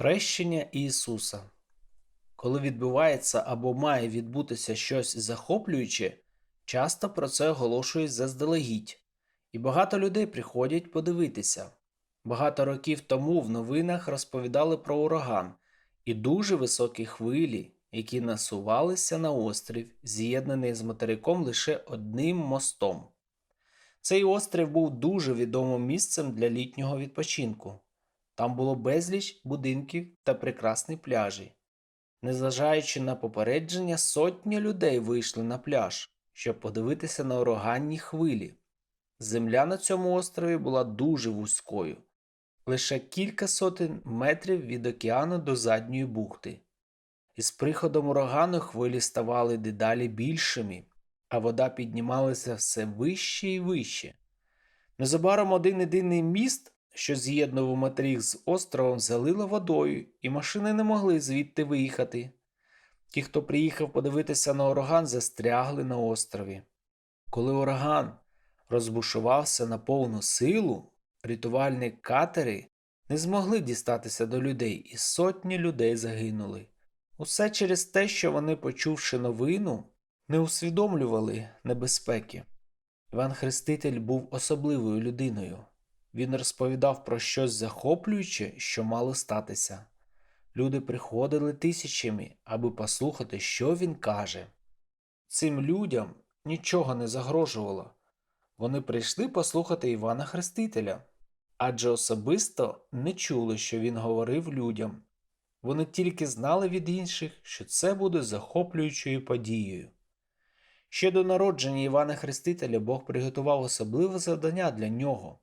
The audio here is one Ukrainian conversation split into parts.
Хрещення Ісуса. Коли відбувається або має відбутися щось захоплююче, часто про це оголошують заздалегідь, і багато людей приходять подивитися. Багато років тому в новинах розповідали про ураган і дуже високі хвилі, які насувалися на острів, з'єднаний з материком лише одним мостом. Цей острів був дуже відомим місцем для літнього відпочинку. Там було безліч будинків та прекрасні пляжі. Незважаючи на попередження, сотні людей вийшли на пляж, щоб подивитися на ураганні хвилі. Земля на цьому острові була дуже вузькою, лише кілька сотень метрів від океану до задньої бухти. Із приходом урагану хвилі ставали дедалі більшими, а вода піднімалася все вище і вище. Незабаром один єдиний міст, що з'єднував материк з островом, залило водою, і машини не могли звідти виїхати. Ті, хто приїхав подивитися на ураган, застрягли на острові. Коли ураган розбушувався на повну силу, рятувальні катери не змогли дістатися до людей, і сотні людей загинули. Усе через те, що вони, почувши новину, не усвідомлювали небезпеки. Іван Хреститель був особливою людиною. Він розповідав про щось захоплююче, що мало статися. Люди приходили тисячами, аби послухати, що він каже. Цим людям нічого не загрожувало. Вони прийшли послухати Івана Хрестителя, адже особисто не чули, що він говорив людям. Вони тільки знали від інших, що це буде захоплюючою подією. Ще до народження Івана Хрестителя Бог приготував особливе завдання для нього.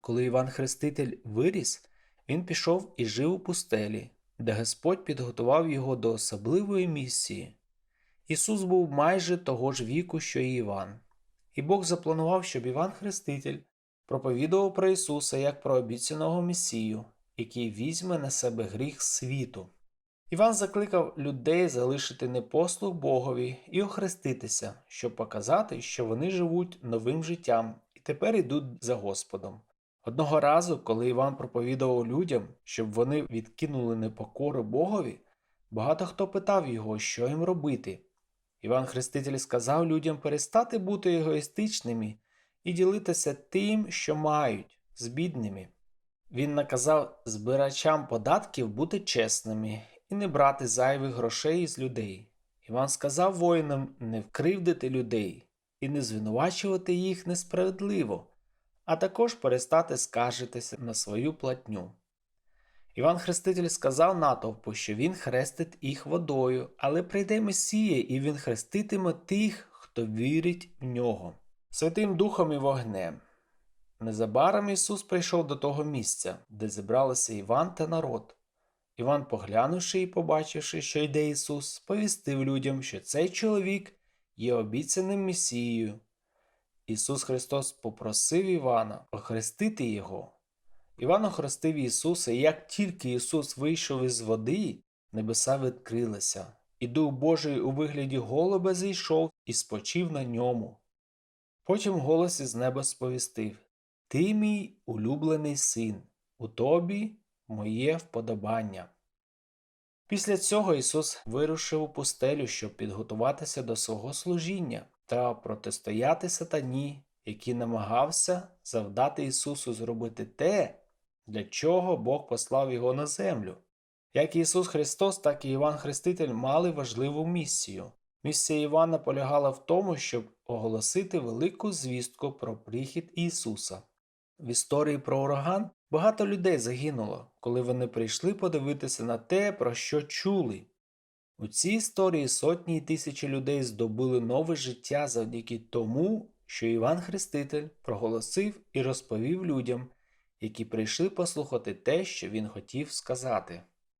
Коли Іван Хреститель виріс, він пішов і жив у пустелі, де Господь підготував його до особливої місії. Ісус був майже того ж віку, що і Іван, і Бог запланував, щоб Іван Хреститель проповідував про Ісуса як про обіцяного Месію, який візьме на себе гріх світу. Іван закликав людей залишити непослух Богові і охреститися, щоб показати, що вони живуть новим життям і тепер йдуть за Господом. Одного разу, коли Іван проповідував людям, щоб вони відкинули непокору Богові, багато хто питав його, що їм робити. Іван Хреститель сказав людям перестати бути егоїстичними і ділитися тим, що мають, з бідними. Він наказав збирачам податків бути чесними і не брати зайвих грошей із людей. Іван сказав воїнам не вкривдити людей і не звинувачувати їх несправедливо, а також перестати скаржитися на свою платню. Іван Хреститель сказав натовпу, що він хрестить їх водою, але прийде Месія, і він хреститиме тих, хто вірить в нього, Святим Духом і вогнем. Незабаром Ісус прийшов до того місця, де зібралися Іван та народ. Іван, поглянувши і побачивши, що йде Ісус, сповістив людям, що цей чоловік є обіцяним Месією. Ісус Христос попросив Івана охрестити Його. Іван охрестив Ісуса, і як тільки Ісус вийшов із води, небеса відкрилися, і Дух Божий у вигляді голуба зійшов і спочив на ньому. Потім голос із неба сповістив Ти мій улюблений син, у тобі моє вподобання. Після цього Ісус вирушив у пустелю, щоб підготуватися до свого служіння та протистояти сатані, який намагався завдати Ісусу зробити те, для чого Бог послав його на землю. Як Ісус Христос, так і Іван Хреститель мали важливу місію. Місія Івана полягала в тому, щоб оголосити велику звістку про прихід Ісуса. В історії про ураган багато людей загинуло, коли вони прийшли подивитися на те, про що чули. У цій історії сотні і тисячі людей здобули нове життя завдяки тому, що Іван Хреститель проголосив і розповів людям, які прийшли послухати те, що він хотів сказати.